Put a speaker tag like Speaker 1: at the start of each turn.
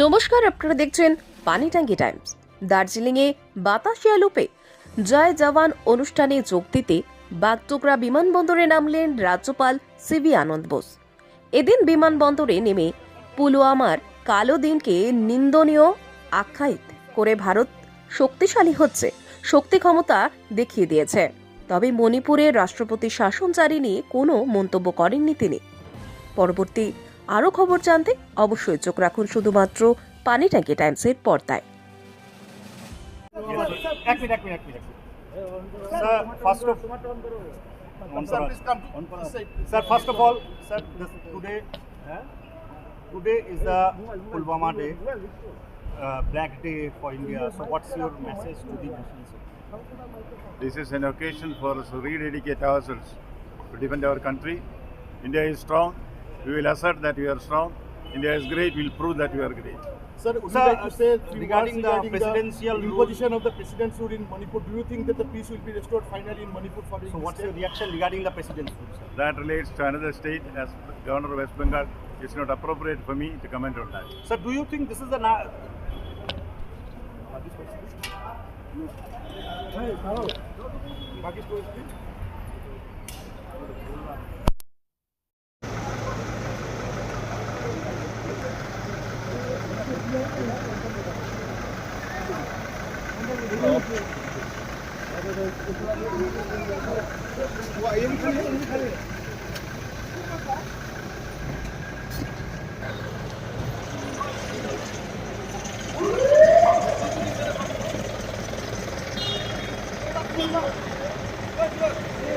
Speaker 1: নমস্কার, আপনারা দেখছেন পানিটাঙ্গি টাইমস। দার্জিলিংয়ে বাতাসিয়া লুপে জয় জওয়ান অনুষ্ঠানে যোগ দিতে বাগডোগরা বিমানবন্দরে নামলেন রাজ্যপাল সিবি আনন্দ বোস। এদিন বিমানবন্দরে নেমে পুলওয়ামার কালো দিনকে নিন্দনীয় আখ্যায়িত করে ভারত শক্তিশালী হচ্ছে, শক্তি ক্ষমতা দেখিয়ে দিয়েছে। তবে মণিপুরের রাষ্ট্রপতি শাসন জারি নিয়ে কোনো মন্তব্য করেননি তিনি। পরবর্তী আরও খবর জানতে অবশ্যই চোখ রাখুন শুধুমাত্র পানি ট্যাঙ্কি টাইমসের পর্দায়
Speaker 2: Sir,
Speaker 3: today is the Pulwama day uh, black day for India so what's your message to the Muslims
Speaker 2: This is an occasion for us to rededicate ourselves to defend our country. India is strong. we will assert that we are strong. India is great. We will prove that we are great.
Speaker 4: Sir, would
Speaker 3: Sir,
Speaker 4: you like to say
Speaker 3: regarding,
Speaker 4: regarding
Speaker 3: the
Speaker 4: regarding
Speaker 3: presidential
Speaker 4: the imposition of the president's rule in Manipur, do you think that the peace will be restored finally in Manipur for
Speaker 3: So, what's your reaction regarding the president's rule? Sir?
Speaker 2: That relates to another state. As governor of West Bengal, it's not appropriate for me to comment on that.
Speaker 3: Sir, do you think this is an? よしよし。